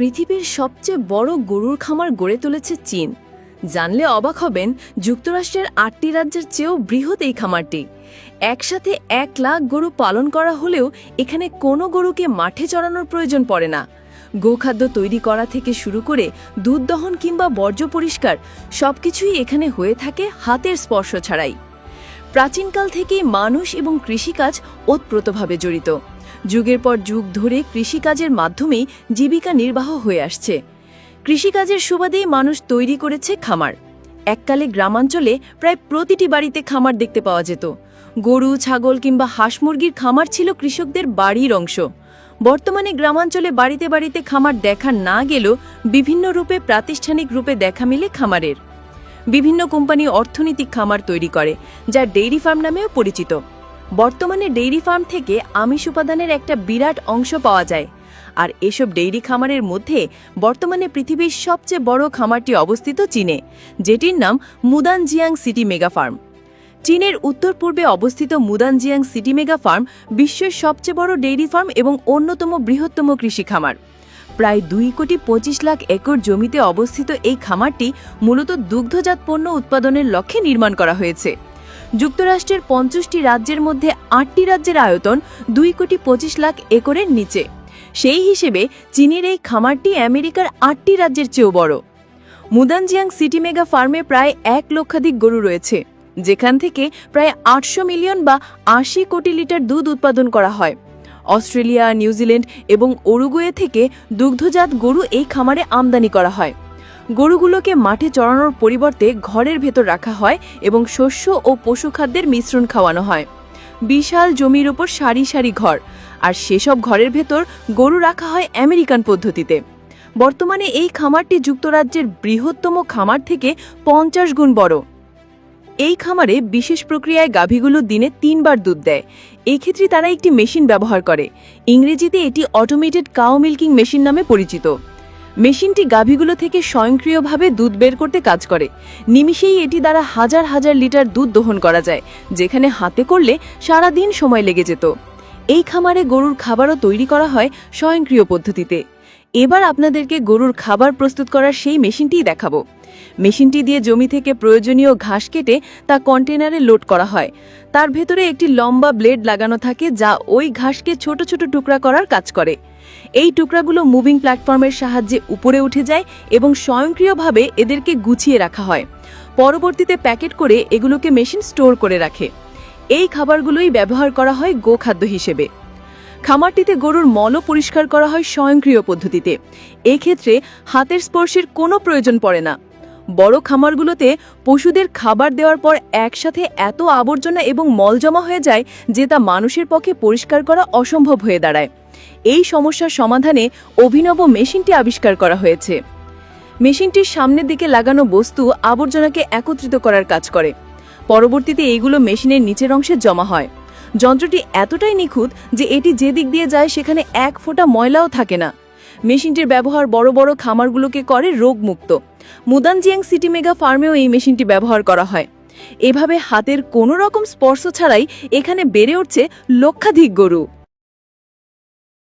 পৃথিবীর সবচেয়ে বড় গরুর খামার গড়ে তুলেছে চীন। জানলে অবাক হবেন যুক্তরাষ্ট্রের আটটি রাজ্যের চেয়েও বৃহৎ এই খামারটি। একসাথে এক লাখ গরু পালন করা হলেও এখানে কোনো গরুকে মাঠে চড়ানোর প্রয়োজন পড়ে না। গোখাদ্য তৈরি করা থেকে শুরু করে দুধ দহন কিংবা বর্জ্য পরিষ্কার সবকিছুই এখানে হয়ে থাকে হাতের স্পর্শ ছাড়াই। প্রাচীনকাল থেকেই মানুষ এবং কৃষিকাজ ওতপ্রোতভাবে জড়িত। যুগের পর যুগ ধরে কৃষিকাজের মাধ্যমেই জীবিকা নির্বাহ হয়ে আসছে। কৃষিকাজের সুবাদেই মানুষ তৈরি করেছে খামার। এককালে গ্রামাঞ্চলে প্রায় প্রতিটি বাড়িতে খামার দেখতে পাওয়া যেত। গরু, ছাগল কিংবা হাঁস মুরগির খামার ছিল কৃষকদের বাড়ির অংশ। বর্তমানে গ্রামাঞ্চলে বাড়িতে বাড়িতে খামার দেখা না গেলেও বিভিন্ন রূপে প্রাতিষ্ঠানিক রূপে দেখা মিলে খামারের। বিভিন্ন কোম্পানি অর্থনৈতিক খামার তৈরি করে, যা ডেইরি ফার্ম নামেও পরিচিত। বর্তমানে ডেইরি ফার্ম থেকে আমিষ উপাদানের একটা বিরাট অংশ পাওয়া যায়। আর এসব ডেইরি খামারের মধ্যে বর্তমানে পৃথিবীর সবচেয়ে বড় খামারটি অবস্থিত চীনে, যেটির নাম মুদানজিয়াং সিটি মেগা ফার্ম। চীনের উত্তর পূর্বে অবস্থিত মুদানজিয়াং সিটি মেগা ফার্ম বিশ্বের সবচেয়ে বড় ডেইরি ফার্ম এবং অন্যতম বৃহত্তম কৃষি খামার। প্রায় দুই কোটি পঁচিশ লাখ একর জমিতে অবস্থিত এই খামারটি মূলত দুগ্ধজাত পণ্য উৎপাদনের লক্ষ্যে নির্মাণ করা হয়েছে। যুক্তরাষ্ট্রের পঞ্চাশটি রাজ্যের মধ্যে আটটি রাজ্যের আয়তন দুই কোটি পঁচিশ লাখ একরের নিচে। সেই হিসেবে চীনের এই খামারটি আমেরিকার আটটি রাজ্যের চেয়েও বড়। মুদানজিয়াং সিটি মেগা ফার্মে প্রায় এক লক্ষাধিক গরু রয়েছে, যেখান থেকে প্রায় আটশো মিলিয়ন বা আশি কোটি লিটার দুধ উৎপাদন করা হয়। অস্ট্রেলিয়া, নিউজিল্যান্ড এবং ওরুগুয়ে থেকে দুগ্ধজাত গরু এই খামারে আমদানি করা হয়। গরুগুলোকে মাঠে চড়ানোর পরিবর্তে ঘরের ভেতর রাখা হয় এবং শস্য ও পশুখাদ্যের মিশ্রণ খাওয়ানো হয়। বিশাল জমির ওপর সারি সারি ঘর, আর সেসব ঘরের ভেতর গরু রাখা হয় আমেরিকান পদ্ধতিতে। বর্তমানে এই খামারটি যুক্তরাজ্যের বৃহত্তম খামার থেকে পঞ্চাশ গুণ বড়। এই খামারে বিশেষ প্রক্রিয়ায় গাভীগুলো দিনে তিনবার দুধ দেয়। এক্ষেত্রে তারা একটি মেশিন ব্যবহার করে। ইংরেজিতে এটি অটোমেটেড কাউ মিল্কিং মেশিন নামে পরিচিত। মেশিনটি গাভীগুলো থেকে স্বয়ংক্রিয়ভাবে দুধ বের করতে কাজ করে। নিমিষেই এটি দ্বারা হাজার হাজার লিটার দুধ দহন করা যায়, যেখানে হাতে করলে সারা দিন সময় লেগে যেত। এই খামারে গরুর খাবারও তৈরি করা হয় স্বয়ংক্রিয় পদ্ধতিতে। এবার আপনাদেরকে গরুর খাবার প্রস্তুত করার সেই মেশিনটি দেখাবো। মেশিনটি দিয়ে জমি থেকে প্রয়োজনীয় ঘাস কেটে তা কন্টেনারে লোড করা হয়। তার ভেতরে একটি লম্বা ব্লেড লাগানো থাকে যা ওই ঘাসকে ছোট ছোট টুকরা করার কাজ করে। এই টুকরাগুলো মুভিং প্ল্যাটফর্মের সাহায্যে উপরে উঠে যায় এবং স্বয়ংক্রিয়ভাবে এদেরকে গুছিয়ে রাখা হয়। পরবর্তীতে প্যাকেট করে এগুলোকে মেশিন স্টোর করে রাখে। এই খাবারগুলোই ব্যবহার করা হয় গোখাদ্য হিসেবে। খামারটিতে গরুর মলও পরিষ্কার করা হয় স্বয়ংক্রিয় পদ্ধতিতে। এক্ষেত্রে হাতের স্পর্শের কোনো প্রয়োজন পড়ে না। বড় খামারগুলোতে পশুদের খাবার দেওয়ার পর একসাথে এত আবর্জনা এবং মল জমা হয়ে যায় যে তা মানুষের পক্ষে পরিষ্কার করা অসম্ভব হয়ে দাঁড়ায়। এই সমস্যার সমাধানে অভিনব মেশিনটি আবিষ্কার করা হয়েছে। মেশিনটির সামনের দিকে লাগানো বস্তু আবর্জনাকে একত্রিত করার কাজ করে। পরবর্তীতে এইগুলো মেশিনের নিচের অংশে জমা হয়। যন্ত্রটি এতটাই নিখুঁত যে এটি যে দিক দিয়ে যায় সেখানে এক ফোঁটা ময়লাও থাকে না। মেশিনটির ব্যবহার বড় বড় খামারগুলোকে করে রোগমুক্ত। মুদানজিয়াং সিটি মেগা ফার্মেও এই মেশিনটি ব্যবহার করা হয়। এভাবে হাতের কোনো রকম স্পর্শ ছাড়াই এখানে বেড়ে উঠছে লক্ষাধিক গরু।